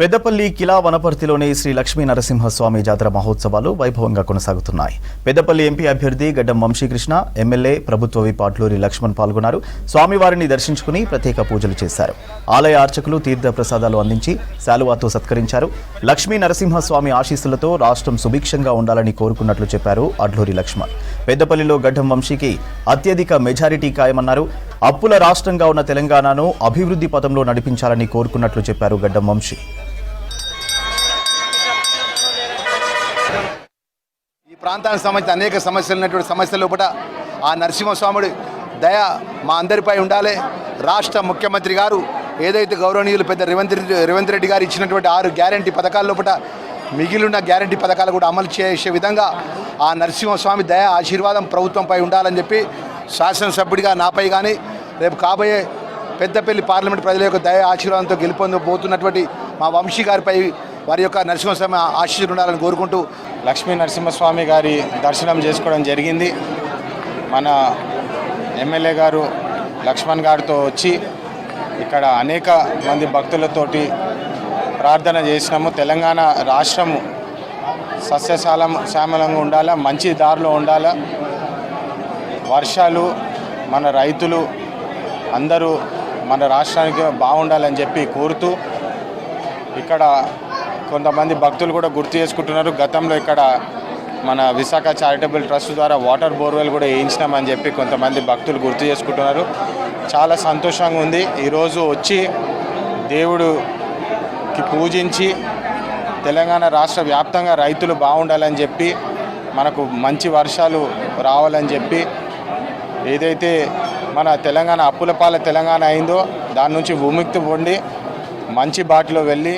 పెద్దపల్లి కిలా వనపర్తిలోని శ్రీ లక్ష్మీ నరసింహస్వామి జాతర మహోత్సవాలు వైభవంగా కొనసాగుతున్నాయి. పెద్దపల్లి ఎంపీ అభ్యర్థి గడ్డం వంశీకృష్ణ ఎమ్మెల్యే ప్రభుత్వ విపాట్లూరి లక్ష్మణ్ పాల్గొన్నారు. స్వామివారిని దర్శించుకుని ప్రత్యేక పూజలు చేశారు. ఆలయ అర్చకులు తీర్థ ప్రసాదాలు అందించి శాలువాతో సత్కరించారు. లక్ష్మీ నరసింహస్వామి ఆశీస్సులతో రాష్ట్రం సుభిక్షంగా ఉండాలని కోరుకున్నట్లు చెప్పారు అడ్లూరి లక్ష్మణ్. పెద్దపల్లిలో గడ్డం వంశీకి అత్యధిక మెజారిటీ ఖాయమన్నారు. అప్పుల రాష్ట్రంగా ఉన్న తెలంగాణను అభివృద్ధి పథంలో నడిపించాలని కోరుకున్నట్లు చెప్పారు గడ్డం వంశీ. ఈ ప్రాంతానికి సంబంధించిన అనేక సమస్యలు ఉన్నటువంటి సమస్యల లోపల ఆ నరసింహస్వాముడి దయ మా అందరిపై ఉండాలి. రాష్ట్ర ముఖ్యమంత్రి గారు ఏదైతే గౌరవనీయులు పెద్ద రేవంత్ రెడ్డి రేవంత్ రెడ్డి గారు ఇచ్చినటువంటి ఆరు గ్యారంటీ పథకాల లోపల మిగిలిన గ్యారంటీ పథకాలు కూడా అమలు చేసే విధంగా ఆ నరసింహస్వామి దయ ఆశీర్వాదం ప్రభుత్వంపై ఉండాలని చెప్పి శాసనసభ్యుడిగా నాపై కానీ రేపు కాబోయే పెద్దపల్లి పార్లమెంట్ ప్రజల యొక్క దయ ఆశీర్వాదంతో గెలుపొందబోతున్నటువంటి మా వంశీ గారిపై వారి యొక్క నరసింహస్వామి ఆశీస్సులు కోరుకుంటూ లక్ష్మీ నరసింహస్వామి గారి దర్శనం చేసుకోవడం జరిగింది. మన ఎమ్మెల్యే గారు లక్ష్మణ్ గారితో వచ్చి ఇక్కడ అనేక మంది భక్తులతోటి ప్రార్థన చేసినాము. తెలంగాణ రాష్ట్రము సస్యశాలం శ్యామలంగా ఉండాలా మంచి దారిలో ఉండాలా. వర్షాలు మన రైతులు అందరూ మన రాష్ట్రానికి బాగుండాలని చెప్పి కోరుతూ ఇక్కడ కొంతమంది భక్తులు కూడా గుర్తు చేసుకుంటున్నారు. గతంలో ఇక్కడ మన విశాఖ చారిటబుల్ ట్రస్ట్ ద్వారా వాటర్ బోర్వెల్ కూడా వేయించినామని చెప్పి కొంతమంది భక్తులు గుర్తు చేసుకుంటున్నారు. చాలా సంతోషంగా ఉంది. ఈరోజు వచ్చి దేవుడుకి పూజించి తెలంగాణ రాష్ట్ర వ్యాప్తంగా రైతులు బాగుండాలని చెప్పి మనకు మంచి వర్షాలు రావాలని చెప్పి ఏదైతే మన తెలంగాణ అప్పులపాల తెలంగాణ అయిందో దాని నుంచి విముక్తి పొంది మంచి బాటలో వెళ్ళి